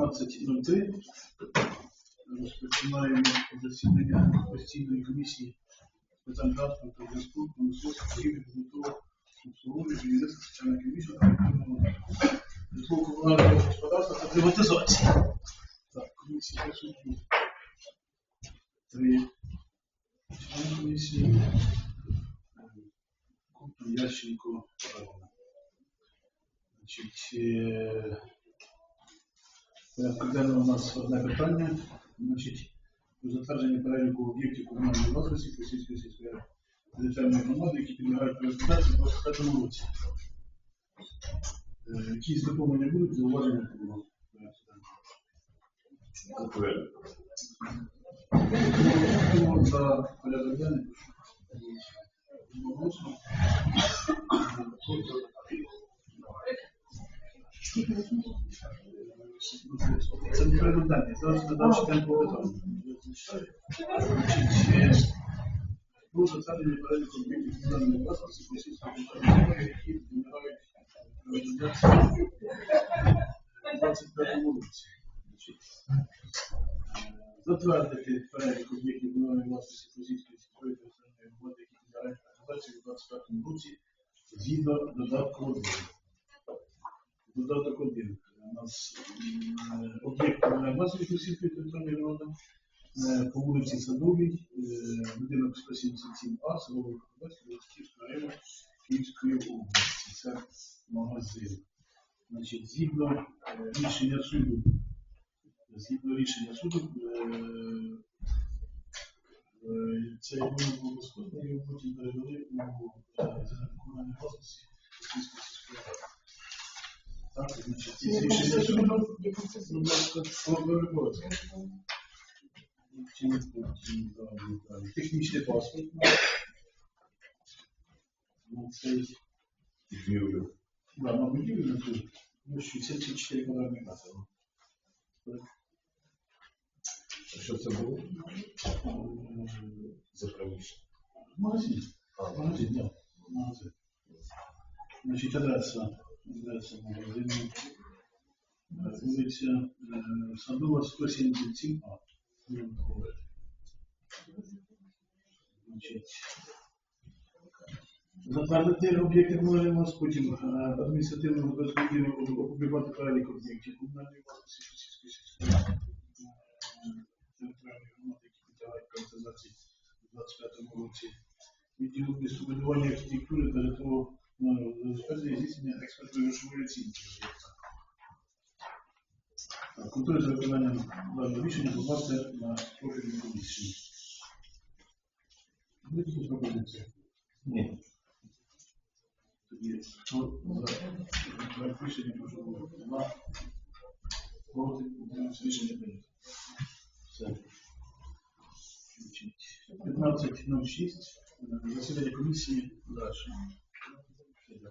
15.03. Розпочинаємо засідання постійної комісії з питань транспорту, зв'язку, промисловості, торгівлі, побутового обслуговування, будівництва, соціальної комісії та електронного житлово-комунального господарства та приватизації. Так, комісії присутні. Три члени комісії. Купин, Ященко, Значить, е, порядку денного у нас одне питання. Значить, про затвердження переліку об'єктів комунальної власності Російської сільської територіальної громади, які підлягають приватизації в 25 році. Е, Якісь доповнення будуть, зауваження було. Тому За порядок денний. Одноголосно. Це не порядок. Зараз ми далі йдемо по питанню. Значить, е, Про затвердження об'єктів комунальної власності російської території, які підлягають приватизації в 25 році. Затвердити перелік об'єктів комунальної власності російської сільської територіальної громади, які підлягають приватизації у 25 році, згідно додатку 1. Додаток 1. У нас об'єкт комунальної власності російської територіальної громади е, по вулиці Садовій, е, будинок 177А, село Великобацьке, Волосківського району Київської області. Це магазин. Значить, згідно е, рішення суду, згідно рішення суду, е, е, цей будинок був його потім передали у е, комунальній власності ради. Так, значить, ці рішення суду, ну, так. Технічний паспорт. Ну, Да, на будівлю на ту площу 74 квадратних метри. Так. Що це було? Е, За приміщення. Магазин. Магазин, да. Магазин. Значить, адреса. Адреса магазину. Е, Вулиця е, Садова 177А. Будемо говорити. Значить, Затвердити об'єкти комунальної власності, потім е, адміністративного розподілу опублікувати перелік об'єктів комунальної власності Російської сільської е, територіальної громади, які підлягають приватизації у 25 році. Відділу містобудування архітектури та житлового забезпечення здійснення експертної грошової оцінки об'єкта. Так, Контроль за виконанням даного рішення покласти на профільну комісію. Будуть якісь пропозиції? Ні. Тоді хто за рішення прошу голосувати. За. Проти утримався рішення прийнято. Все. 15.06. е, Засідання комісії далі.